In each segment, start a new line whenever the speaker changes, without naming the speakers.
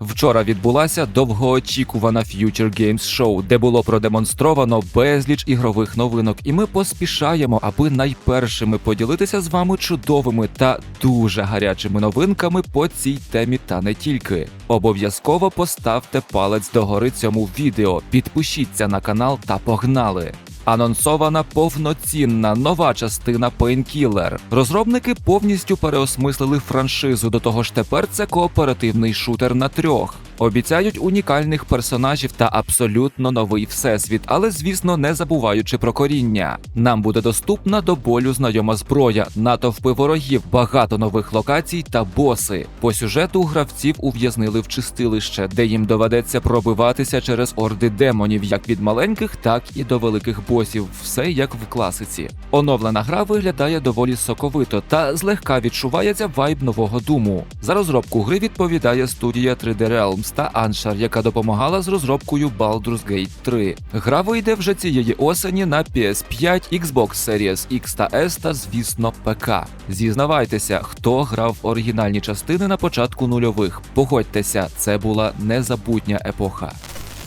Вчора відбулася довгоочікувана Future Games Show, де було продемонстровано безліч ігрових новинок, і ми поспішаємо, аби найпершими поділитися з вами чудовими та дуже гарячими новинками по цій темі, та не тільки. Обов'язково поставте палець догори цьому відео, підпишіться на канал та погнали. Анонсована повноцінна нова частина Painkiller. Розробники повністю переосмислили франшизу. До того ж, тепер це кооперативний шутер на трьох. Обіцяють унікальних персонажів та абсолютно новий всесвіт, але звісно не забуваючи про коріння. Нам буде доступна до болю знайома зброя, натовпи ворогів, багато нових локацій та боси. По сюжету гравців ув'язнили в чистилище, де їм доведеться пробиватися через орди демонів, як від маленьких, так і до великих босів. Все як в класиці. Оновлена гра виглядає доволі соковито та злегка відчувається вайб нового думу. За розробку гри відповідає студія 3D Realms та Anshar, яка допомагала з розробкою Baldur's Gate 3. Гра вийде вже цієї осені на PS5, Xbox Series X та S та, звісно, ПК. Зізнавайтеся, хто грав оригінальні частини на початку нульових. Погодьтеся, це була незабутня епоха.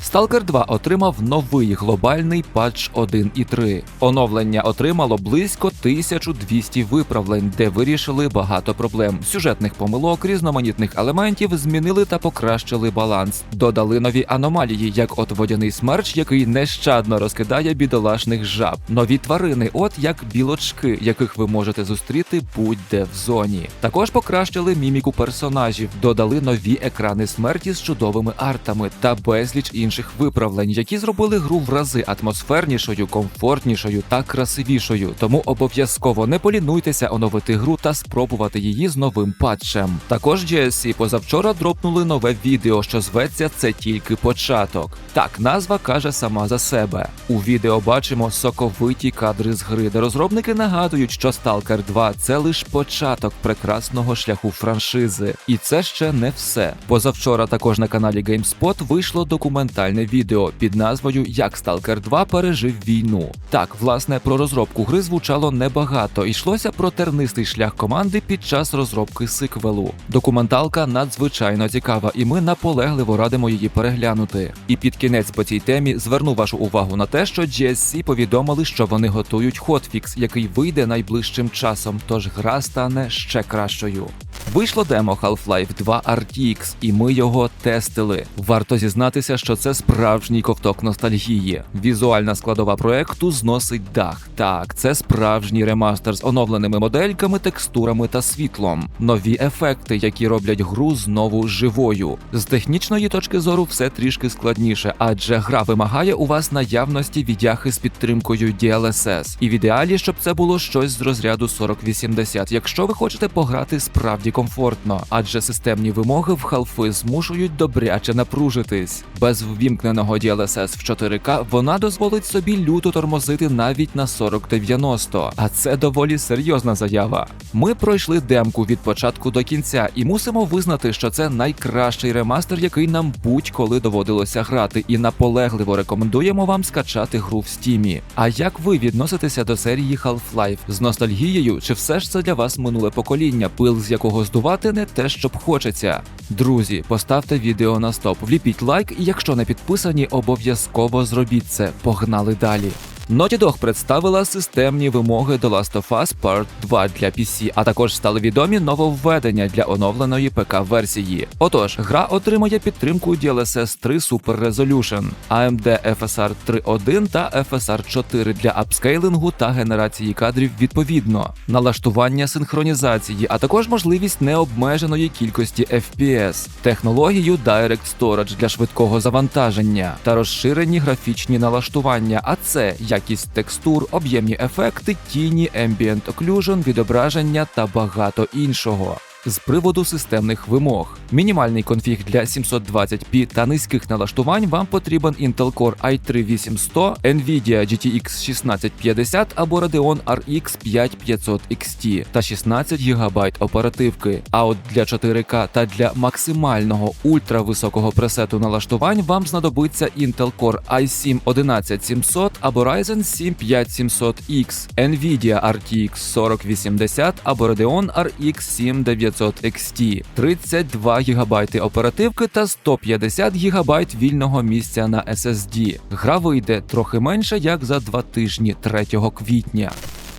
Stalker 2 отримав новий глобальний патч 1.3. Оновлення отримало близько 1200 виправлень, де вирішили багато проблем. Сюжетних помилок, різноманітних елементів змінили та покращили баланс. Додали нові аномалії, як от водяний смерч, який нещадно розкидає бідолашних жаб. Нові тварини, от як білочки, яких ви можете зустріти будь-де в зоні. Також покращили міміку персонажів, додали нові екрани смерті з чудовими артами та безліч інших виправлень, які зробили гру в рази атмосфернішою, комфортнішою та красивішою. Тому обов'язково не полінуйтеся оновити гру та спробувати її з новим патчем. Також GSC позавчора дропнули нове відео, що зветься це тільки початок. Так, назва каже сама за себе. У відео бачимо соковиті кадри з гри, де розробники нагадують, що Stalker 2 це лише початок прекрасного шляху франшизи. І це ще не все. Позавчора також на каналі GameSpot вийшло документальне відео під назвою Як Stalker 2 пережив війну. Так, власне, про розробку гри звучало небагато. Йшлося про тернистий шлях команди під час розробки сиквелу. Документалка надзвичайно цікава, і ми наполегливо радимо її переглянути. І під кінець по цій темі зверну вашу увагу на те, що GSC повідомили, що вони готують хотфікс, який вийде найближчим часом, тож гра стане ще кращою. Вийшло демо Half-Life 2 RTX, і ми його тестили. Варто зізнатися, що це справжній ковток ностальгії. Візуальна складова проекту зносить дах. Так, це справжній ремастер з оновленими модельками, текстурами та світлом. Нові ефекти, які роблять гру знову живою. З технічної точки зору все трішки складніше, адже гра вимагає у вас наявності відяхи з підтримкою DLSS. І в ідеалі, щоб це було щось з розряду 4080, якщо ви хочете пограти справді комфортно, адже системні вимоги в халфи змушують добряче напружитись. Без ввімкненого DLSS в 4К вона дозволить собі люто тормозити навіть на 4090, а це доволі серйозна заява. Ми пройшли демку від початку до кінця і мусимо визнати, що це найкращий ремастер, який нам будь-коли доводилося грати, і наполегливо рекомендуємо вам скачати гру в стімі. А як ви відноситеся до серії Half-Life? з ностальгією, чи все ж це для вас минуле покоління, пил з якого здувати не те, щоб хочеться? Друзі, поставте відео на стоп, вліпіть лайк, і якщо не підписані, обов'язково зробіть це. Погнали далі. Naughty Dog представила системні вимоги до Last of Us Part 2 для PC, а також стали відомі нововведення для оновленої ПК-версії. Отож, гра отримує підтримку DLSS 3 Super Resolution, AMD FSR 3.1 та FSR 4 для апскейлингу та генерації кадрів відповідно, налаштування синхронізації, а також можливість необмеженої кількості FPS, технологію Direct Storage для швидкого завантаження та розширені графічні налаштування. А це якість текстур, об'ємні ефекти, тіні, Ambient Occlusion, відображення та багато іншого. З приводу системних вимог, мінімальний конфіг для 720p та низьких налаштувань вам потрібен Intel Core i3 8100, Nvidia GTX 1650 або Radeon RX 5500 XT та 16 ГБ оперативки. А от для 4К та для максимального ультрависокого пресету налаштувань вам знадобиться Intel Core i7 11700 або Ryzen 7 5700X, Nvidia RTX 4080 або Radeon RX 7900 900 XT, 32 ГБ оперативки та 150 ГБ вільного місця на SSD. Гра вийде трохи менше як за два тижні 3 квітня.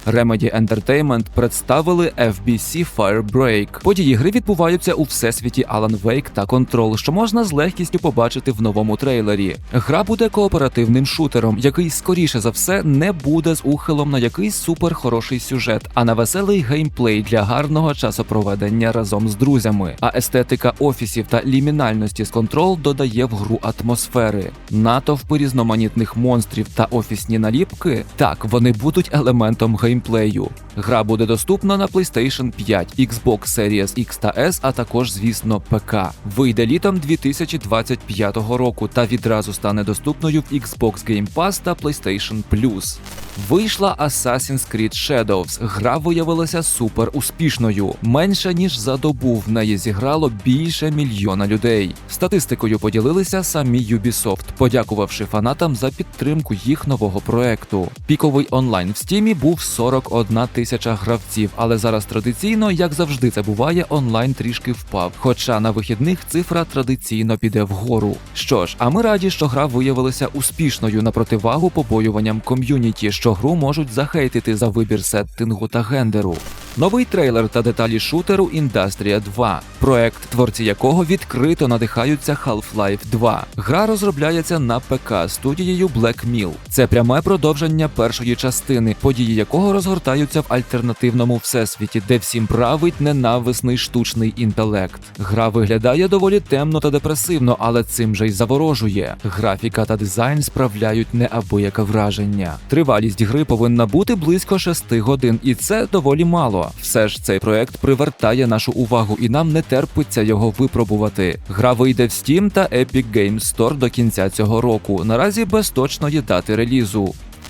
Remedy Entertainment представили FBC Firebreak. Події гри відбуваються у всесвіті Alan Wake та Control, що можна з легкістю побачити в новому трейлері. Гра буде кооперативним шутером, який скоріше за все не буде з ухилом на якийсь супер хороший сюжет, а на веселий геймплей для гарного часопроведення разом з друзями. А естетика офісів та лімінальності з Control додає в гру атмосфери. Натовпи різноманітних монстрів та офісні наліпки так вони будуть елементом геймплею. Гра буде доступна на PlayStation 5, Xbox Series X та S, а також, звісно, ПК. Вийде літом 2025 року та відразу стане доступною в Xbox Game Pass та PlayStation Plus. Вийшла Assassin's Creed Shadows. Гра виявилася супер успішною. Менше ніж за добу в неї зіграло більше мільйона людей. Статистикою поділилися самі Ubisoft, подякувавши фанатам за підтримку їх нового проекту. Піковий онлайн в стімі був 41 тисяча гравців, але зараз традиційно, як завжди це буває, онлайн трішки впав. Хоча на вихідних цифра традиційно піде вгору. Що ж, а ми раді, що гра виявилася успішною на противагу побоюванням ком'юніті, що гру можуть захейтити за вибір сеттингу та гендеру. Новий трейлер та деталі шутеру Industria 2, проект, творці якого відкрито надихаються Half-Life 2. Гра розробляється на ПК студією Black Mill. Це пряме продовження першої частини, події якого розгортаються в альтернативному всесвіті, де всім править ненависний штучний інтелект. Гра виглядає доволі темно та депресивно, але цим же й заворожує. Графіка та дизайн справляють неабияке враження. Тривалість гри повинна бути близько 6 годин, і це доволі мало. Все ж цей проект привертає нашу увагу, і нам не терпиться його випробувати. Гра вийде в Steam та Epic Games Store до кінця цього року. Наразі без точної дати релізу.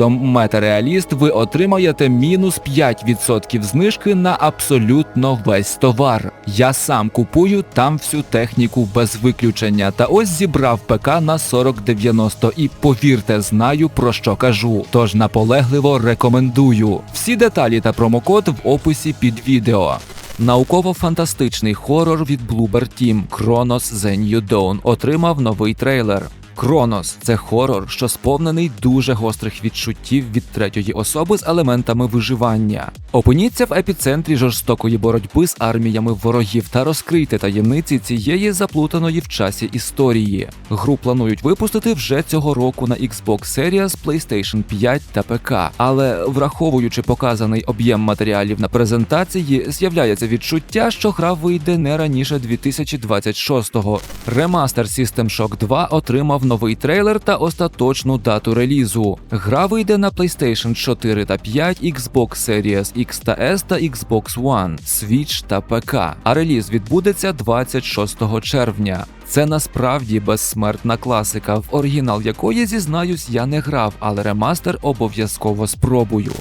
Метареаліст, ви отримаєте мінус 5% знижки на абсолютно весь товар. Я сам купую там всю техніку без виключення. Та ось зібрав ПК на 4090 і повірте, знаю про що кажу. Тож наполегливо рекомендую. Всі деталі та промокод в описі під відео. Науково-фантастичний хорор від Bloober Team Chronos The New отримав новий трейлер. Кронос це хорор, що сповнений дуже гострих відчуттів від третьої особи з елементами виживання. Опиніться в епіцентрі жорстокої боротьби з арміями ворогів та розкрийте таємниці цієї заплутаної в часі історії. Гру планують випустити вже цього року на Xbox Series, PlayStation 5 та ПК. Але враховуючи показаний об'єм матеріалів на презентації, з'являється відчуття, що гра вийде не раніше 2026-го. Ремастер System Shock 2 отримав новий трейлер та остаточну дату релізу. Гра вийде на PlayStation 4 та 5, Xbox Series X та S та Xbox One, Switch та ПК. А реліз відбудеться 26 червня. Це насправді безсмертна класика, в оригінал якої зізнаюсь, я не грав, але ремастер обов'язково спробую.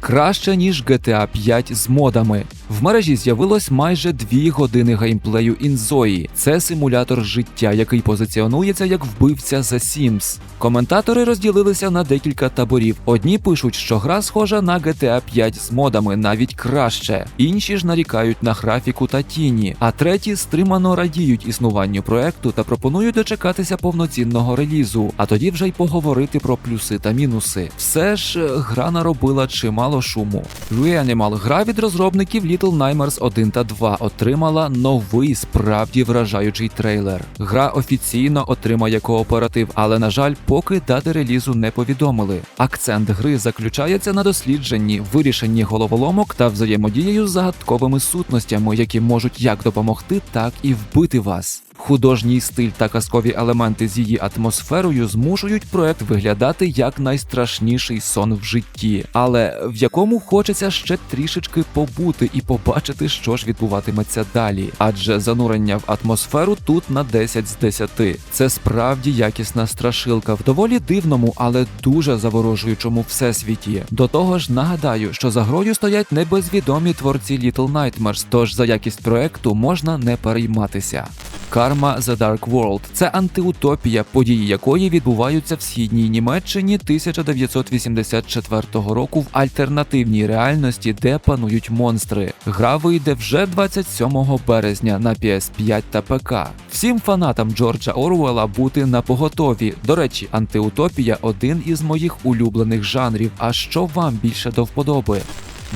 Краще ніж GTA 5 з модами. В мережі з'явилось майже дві години геймплею Інзої. Це симулятор життя, який позиціонується як вбивця The Sims. Коментатори розділилися на декілька таборів. Одні пишуть, що гра схожа на GTA 5 з модами, навіть краще. Інші ж нарікають на графіку та тіні. А треті стримано радіють існуванню проекту та пропонують дочекатися повноцінного релізу. А тоді вже й поговорити про плюси та мінуси. Все ж е, гра наробила чимало шуму. Reanimal – гра від розробників Little Nightmares 1 та 2 отримала новий справді вражаючий трейлер. Гра офіційно отримає кооператив, але на жаль, поки дати релізу не повідомили. Акцент гри заключається на дослідженні, вирішенні головоломок та взаємодією з загадковими сутностями, які можуть як допомогти, так і вбити вас. Художній стиль та казкові елементи з її атмосферою змушують проект виглядати як найстрашніший сон в житті, але в якому хочеться ще трішечки побути і побачити, що ж відбуватиметься далі. Адже занурення в атмосферу тут на 10 з 10. Це справді якісна страшилка в доволі дивному, але дуже заворожуючому всесвіті. До того ж, нагадаю, що за грою стоять небезвідомі творці Little Nightmares, тож за якість проекту можна не перейматися. Карма The Dark World це антиутопія, події якої відбуваються в східній Німеччині 1984 року в альтернативній реальності, де панують монстри. Гра вийде вже 27 березня на PS5 та ПК. Всім фанатам Джорджа Орвелла бути на поготові. До речі, антиутопія один із моїх улюблених жанрів. А що вам більше до вподоби?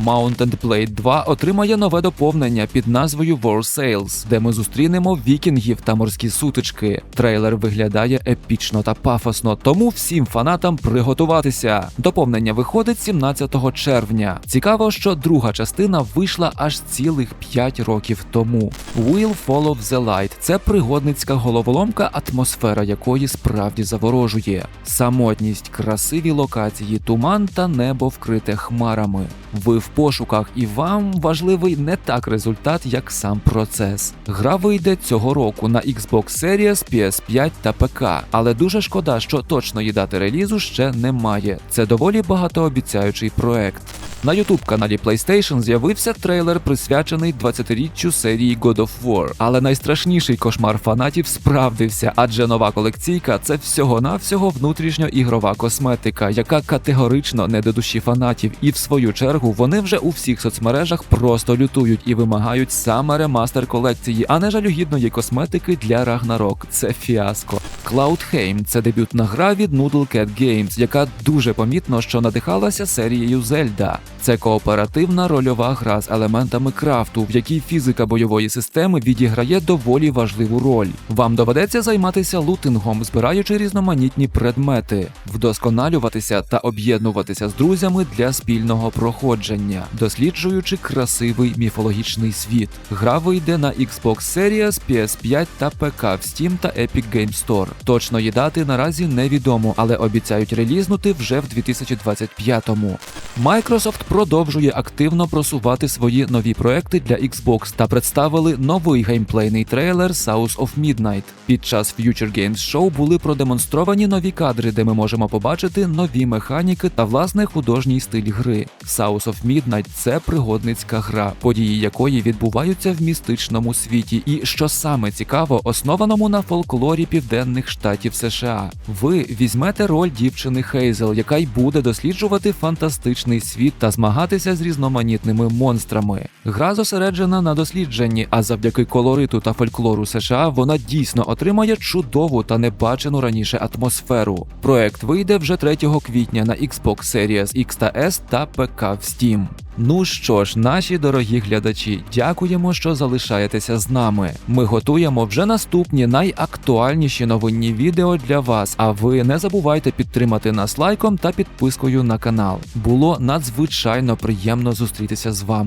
Mountain Blade 2 отримає нове доповнення під назвою War Sales, де ми зустрінемо вікінгів та морські сутички. Трейлер виглядає епічно та пафосно, тому всім фанатам приготуватися. Доповнення виходить 17 червня. Цікаво, що друга частина вийшла аж цілих 5 років тому. Will Follow the Light – це пригодницька головоломка, атмосфера якої справді заворожує. Самотність, красиві локації, туман та небо вкрите хмарами. Ви в пошуках, і вам важливий не так результат, як сам процес. Гра вийде цього року на Xbox Series, PS5 та ПК, але дуже шкода, що точної дати релізу ще немає. Це доволі багатообіцяючий проект. На youtube каналі PlayStation з'явився трейлер, присвячений 20-річчю серії God of War. Але найстрашніший кошмар фанатів справдився, адже нова колекційка це всього-навсього внутрішньоігрова косметика, яка категорично не до душі фанатів, і в свою чергу вони вже у всіх соцмережах просто лютують і вимагають саме ремастер колекції, а не жалюгідної косметики для Ragnarok. Це фіаско. Cloudheim – це дебютна гра від Noodle Cat Games, яка дуже помітно, що надихалася серією Зельда. Це кооперативна рольова гра з елементами крафту, в якій фізика бойової системи відіграє доволі важливу роль. Вам доведеться займатися лутингом, збираючи різноманітні предмети, вдосконалюватися та об'єднуватися з друзями для спільного проходження, досліджуючи красивий міфологічний світ. Гра вийде на Xbox Series, PS5 та ПК в Steam та Epic Game Store. Точної дати наразі невідомо, але обіцяють релізнути вже в 2025-му. Microsoft продовжує активно просувати свої нові проекти для Xbox та представили новий геймплейний трейлер South of Midnight. Під час Future Games Show були продемонстровані нові кадри, де ми можемо побачити нові механіки та власне художній стиль гри. South of Midnight – це пригодницька гра, події якої відбуваються в містичному світі, і що саме цікаво, основаному на фолклорі південних штатів США. Ви візьмете роль дівчини Хейзел, яка й буде досліджувати фантастичний світ та змагатися з різноманітними монстрами. Гра зосереджена на дослідженні, а завдяки колориту та фольклору США вона дійсно отримає чудову та небачену раніше атмосферу. Проект вийде вже 3 квітня на Xbox Series X та S та ПК в Steam. Ну що ж, наші дорогі глядачі, дякуємо, що залишаєтеся з нами. Ми готуємо вже наступні найактуальніші новинні відео для вас. А ви не забувайте підтримати нас лайком та підпискою на канал. Було надзвичайно приємно зустрітися з вами